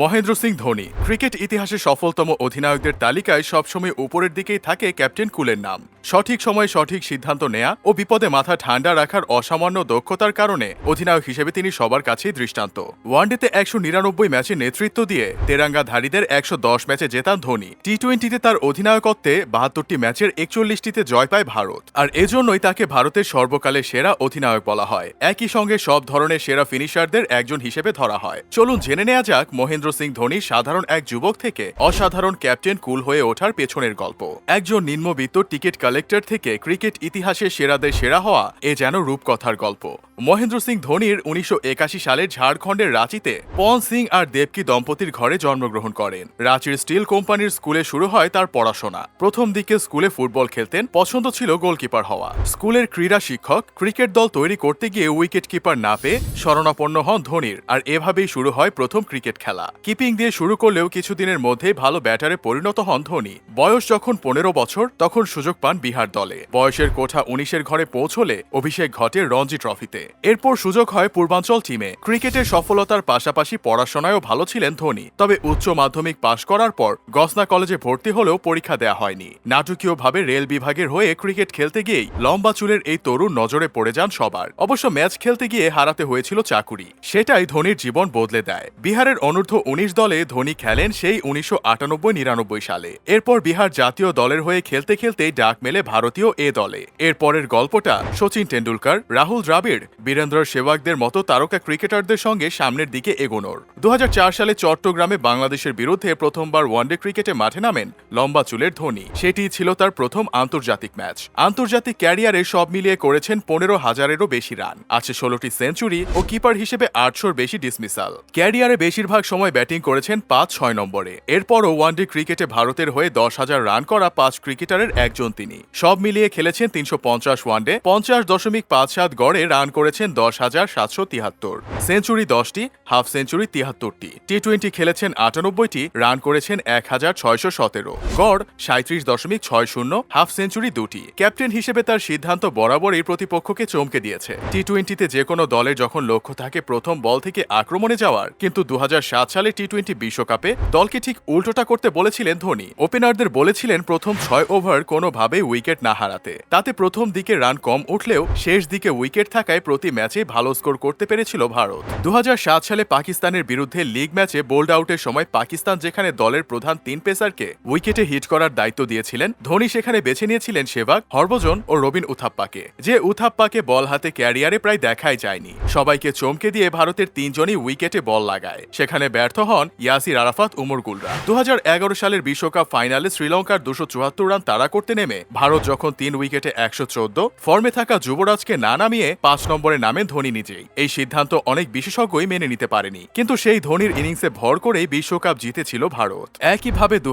Mahendra Singh Dhoni. Cricket ইতিহাসে সফলতম অধিনায়কদের তালিকায় সবসময় উপরের দিকেই থাকে ক্যাপ্টেন কুলের নাম। সঠিক সময়ে সঠিক সিদ্ধান্ত নেয়া ও বিপদে মাথা ঠান্ডা রাখার অসামান্য দক্ষতার কারণে অধিনায়ক হিসেবে তিনি সবার কাছেই দৃষ্টান্ত। ওয়ানডেতে একশো নিরানব্বই ম্যাচে নেতৃত্ব দিয়ে তেরাঙ্গাধারীদের একশো দশ ম্যাচে জেতান ধোনি। টি টোয়েন্টিতে তার অধিনায়কত্বে বাহাত্তরটি ম্যাচের একচল্লিশটিতে জয় পায় ভারত। আর এজন্যই তাকে ভারতের সর্বকালের সেরা অধিনায়ক বলা হয়। একই সঙ্গে সব ধরনের সেরা ফিনিশারদের একজন হিসেবে ধরা হয়। চলুন জেনে নেওয়া যাক মহেন্দ্র সিং ধোনি সাধারণ এক যুবক থেকে অসাধারণ ক্যাপ্টেন কুল হয়ে ওঠার পেছনের গল্প। একজন নিম্নবিত্ত টিকিট কালেক্টর থেকে ক্রিকেট ইতিহাসে সেরাদের সেরা হওয়া এ যেন রূপকথার গল্প। মহেন্দ্র সিং ধোনির উনিশশো একাশি সালে ঝাড়খণ্ডের রাঁচিতে পন সিং আর দেবকি দম্পতির ঘরে জন্মগ্রহণ করেন। রাঁচির স্টিল কোম্পানির স্কুলে শুরু হয় তার পড়াশোনা। প্রথম দিকে স্কুলে ফুটবল খেলতেন, পছন্দ ছিল গোলকিপার হওয়া। স্কুলের ক্রীড়া শিক্ষক, ক্রিকেট দল তৈরি করতে গিয়ে উইকেট কিপার না পেয়ে শরণাপন্ন হন ধোনির, আর এভাবেই শুরু হয় প্রথম ক্রিকেট খেলা। কিপিং দিয়ে শুরু করলেও কিছুদিনের মধ্যে ভালো ব্যাটারে পরিণত হন ধোনি। বয়স যখন পনেরো বছর, তখন সুযোগ পান বিহার দলে। বয়সের কোঠা উনিশের ঘরে পৌঁছলে অভিষেক ঘটে রঞ্জি ট্রফিতে। এরপর সুযোগ হয় পূর্বাঞ্চল টিমে ক্রিকেটের সফলতার পাশাপাশি পড়াশোনায়ও ভালো ছিলেন ধোনি। তবে উচ্চ মাধ্যমিক পাশ করার পর গসনা কলেজে ভর্তি হলেও পরীক্ষা দেয়া হয়নি। নাটকীয়ভাবে রেল বিভাগের হয়ে ক্রিকেট খেলতে গিয়েই লম্বা চুলের এই তরুণ নজরে পড়ে যান সবার। অবশ্য ম্যাচ খেলতে গিয়ে হারাতে হয়েছিল চাকুরি। সেটাই ধোনির জীবন বদলে দেয়। বিহারের অনূর্ধ্ব উনিশ দলে ধোনি খেলেন সেই উনিশশো আটানব্বই নিরানব্বই সালে। এরপর বিহার জাতীয় দলের হয়ে খেলতে খেলতেই ডাক মেলে ভারতীয় এ দলে। এরপরের গল্পটা সচিন টেন্ডুলকার রাহুল দ্রাবিড় বীরেন্দ্র সেবাগদের মতো তারকা ক্রিকেটারদের সঙ্গে সামনের দিকে এগোনোর। দু হাজার চার সালে চট্টগ্রামে বাংলাদেশের বিরুদ্ধে প্রথমবার ওয়ানডে ক্রিকেটে মাঠে নামেন লম্বা চুলের ধোনি। সেটি ছিল তার প্রথম আন্তর্জাতিক ম্যাচ। আন্তর্জাতিক ক্যারিয়ারে সব মিলিয়ে করেছেন পনেরো হাজারেরও বেশি রান। আছে ষোলোটি সেঞ্চুরি ও কিপার হিসেবে আটশোর বেশি ডিসমিসাল। ক্যারিয়ারে বেশিরভাগ সময় ব্যাটিং করেছেন পাঁচ ছয় নম্বরে। এরপরও ওয়ানডে ক্রিকেটে ভারতের হয়ে দশ হাজার রান করা পাঁচ ক্রিকেটারের একজন তিনি। সব মিলিয়ে খেলেছেন তিনশো পঞ্চাশ ওয়ানডে, পঞ্চাশ দশমিক পাঁচ সাত গড়ে রান করেছেন দশ হাজার সাতশো তিয়াত্তর সেঞ্চুরি দশটি, হাফ সেঞ্চুরি তিয়াত্তরটি টি টোয়েন্টি খেলেছেন আটানব্বইটি, রান করেছেন এক হাজার ছয়শো সতেরো। গড় সাঁত্রিশ দশমিক ছয় শূন্য, হাফ সেঞ্চুরি দুটি। ক্যাপ্টেন হিসেবে তার সিদ্ধান্ত বরাবরই প্রতিপক্ষকে চমকে দিয়েছে। টি টোয়েন্টিতে যে কোনো দলের যখন লক্ষ্য থাকে প্রথম বল থেকে আক্রমণে যাওয়ার, কিন্তু দু হাজার সাত সালে টি টোয়েন্টি বিশ্বকাপে দলকে ঠিক উল্টোটা করতে বলেছিলেন ধোনি। ওপেনারদের বলেছিলেন প্রথম ছয় ওভার কোনোভাবেই উইকেট না হারাতে। তাতে প্রথম দিকে রান কম উঠলেও শেষ দিকে উইকেট থাকায় প্রতি ম্যাচে ভালো স্কোর করতে পেরেছিল ভারত। দু হাজার সাত সালে পাকিস্তানের বিরুদ্ধে লিগ ম্যাচে বোল্ড আউটের সময় পাকিস্তান যেখানে দলের প্রধান তিন পেসারকে উইকেটে হিট করার দায়িত্ব দিয়েছিলেন, ধোনি সেখানে বেছে নিয়েছিলেন সেবাগ হরভজন ও রবিন উথাপ্পাকে, যে উথাপ্পাকে বল হাতে ক্যারিয়ারে প্রায় দেখাই যায়নি। সবাইকে চমকে দিয়ে ভারতের তিনজনই উইকেটে বল লাগায়। সেখানে ব্যর্থ হন ইয়াসির আরাফাত, উমর গুলরা। দু হাজার এগারো সালের বিশ্বকাপ ফাইনালে শ্রীলঙ্কার দুশো চুয়াত্তর রান তাড়া করতে নেমে ভারত যখন তিন উইকেটে একশো চোদ্দ, ফর্মে থাকা যুবরাজকে না নামিয়ে পাঁচ নম্বরে নামেন ধোনি নিজেই। এই সিদ্ধান্ত অনেক বিশেষজ্ঞই মেনে নিতে পারেনি। কিন্তু সেই ধোনির ইনিংসে ভর করেই বিশ্বকাপ জিতেছিল ভারত। একইভাবে দু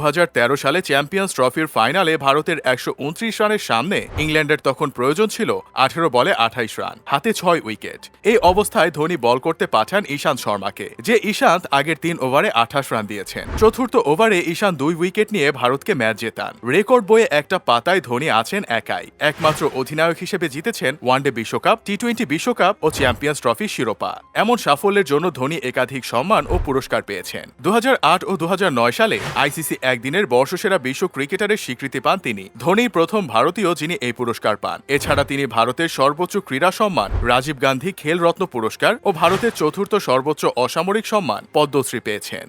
সালে চ্যাম্পিয়ন্স ট্রফির ফাইনালে ভারতের একশো রানের সামনে ইংল্যান্ডের তখন প্রয়োজন ছিল আঠেরো বলে আঠাইশ রান, হাতে ছয় উইকেট। এই অবস্থায় ধোনি বল করতে পাঠান ঈশান্ত শর্মাকে, যে ঈশান্ত আগের তিন ওভারে আঠাশ রান দিয়েছেন। চতুর্থ ওভারে ঈশান্ত দুই উইকেট নিয়ে ভারতকে ম্যাচ জেতান। রেকর্ড বইয়ে একটা পাতায় ধোনি আছেন একাই। একমাত্র অধিনায়ক হিসেবে জিতেছেন ওয়ানডে বিশ্বকাপ, টি টোয়েন্টি বিশ্বকাপ ও চ্যাম্পিয়ন্স ট্রফি শিরোপা। এমন সাফল্যের জন্য ধোনি একাধিক সম্মান ও পুরস্কার পেয়েছেন। দুহাজার আট ও দুহাজার নয় সালে আইসিসি একদিনের বর্ষসেরা বিশ্ব ক্রিকেটারের স্বীকৃতি পান তিনি। ধোনি প্রথম ভারতীয় যিনি এই পুরস্কার পান। এছাড়া তিনি ভারতের সর্বোচ্চ ক্রীড়া সম্মান, রাজীব গান্ধী খেলরত্ন পুরস্কার ও ভারতের চতুর্থ সর্বোচ্চ অসামরিক সম্মান পদ্মশ্রী পেয়েছেন।